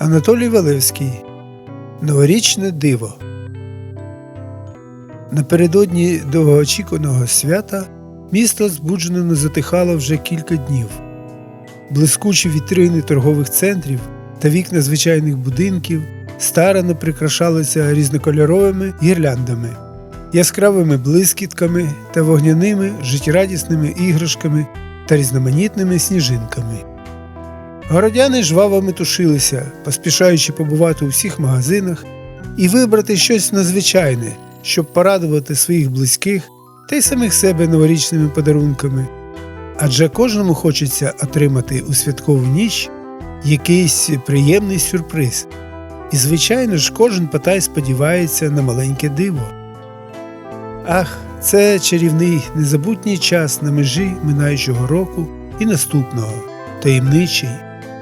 Анатолій Валевський Новорічне диво. Напередодні довгоочікуваного свята місто збуджено затихало вже кілька днів. Блискучі вітрини торгових центрів та вікна звичайних будинків старано прикрашалися різнокольоровими гірляндами, яскравими блискітками та вогняними життєрадісними іграшками та різноманітними сніжинками. Городяни жваво метушилися, поспішаючи побувати у всіх магазинах і вибрати щось надзвичайне, щоб порадувати своїх близьких та й самих себе новорічними подарунками. Адже кожному хочеться отримати у святкову ніч якийсь приємний сюрприз. І, звичайно ж, кожен потай сподівається на маленьке диво. Ах, це чарівний незабутній час на межі минаючого року і наступного, таємничий,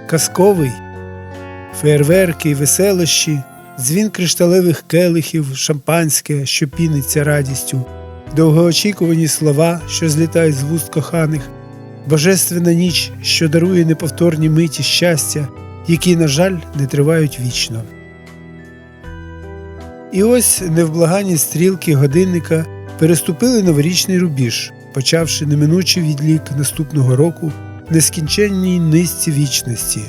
казковий, феєрверки й веселощі, дзвін кришталевих келихів, шампанське, що піниться радістю, довгоочікувані слова, що злітають з вуст коханих, божественна ніч, що дарує неповторні миті щастя, які, на жаль, не тривають вічно. І ось невблаганні стрілки годинника переступили новорічний рубіж, почавши неминучий відлік наступного року нескінченній низці вічності.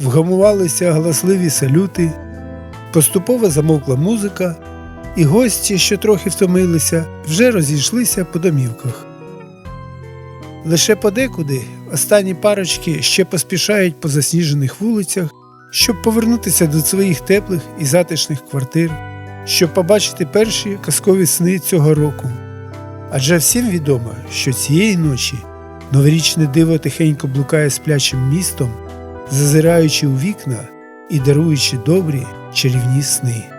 Вгамувалися галасливі салюти, поступово замовкла музика, і гості, що трохи втомилися, вже розійшлися по домівках. Лише подекуди останні парочки ще поспішають по засніжених вулицях, щоб повернутися до своїх теплих і затишних квартир, щоб побачити перші казкові сни цього року. Адже всім відомо, що цієї ночі новорічне диво тихенько блукає сплячим містом, зазираючи у вікна і даруючи добрі чарівні сни.